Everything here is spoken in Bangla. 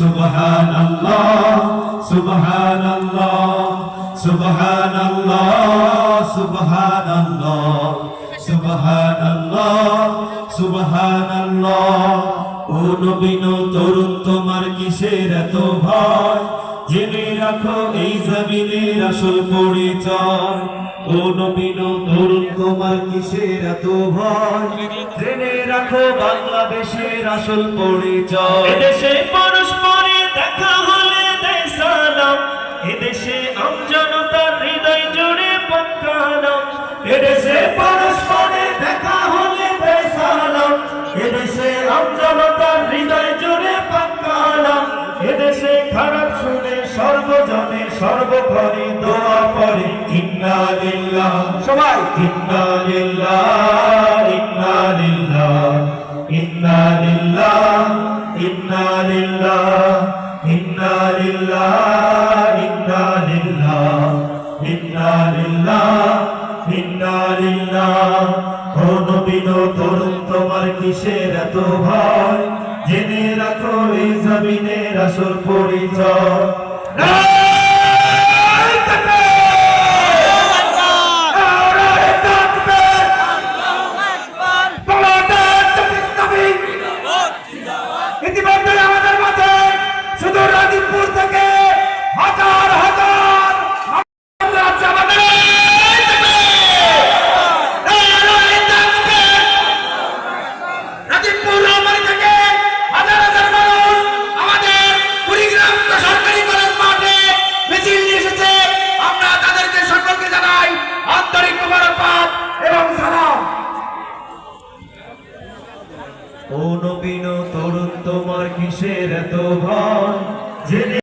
সুবহান আল্লাহ সুবহান আল্লাহ সুবহান আল্লাহ সুবহান আল্লাহ সুবহান আল্লাহ সুবহান আল্লাহ ও নবীন তরুণ, তোমার কিসের এত ভয়? জেনে রাখো, এই জমিনের আসল পরিচয়। ও নবীন তরুণ, তোমার কিসের এত ভয়? জেনে রাখো, বাংলাদেশের আসল পরিচয়। এদেশে পরস্পরে এদেশে পরস্পরে দেখা হলে সালাম এদেশে আমজনতার হৃদয় জুড়ে পক্কালাম এদেশে খারাপ শুনে সর্বজনে সর্বপরে দোয়া পরে ইন্না লিল্লাহ। সবাই। ইন্না লিল্লাহ। ইন্না লিল্লাহ। ইন্না লিল্লাহ। ইন্না লিল্লাহ। ইন্না লিল্লাহ। ইন্না লিল্লাহ। ইন্না লিল্লাহ। লিল্লাহ ও নবীন তরুণ তোমার কিসের এত ভয়? জেনে রাখো এই জমিনের আসল পরিচয়! ইতিমধ্যে নবীন তরুণ তোমার কিসের এত ভয়? জেনে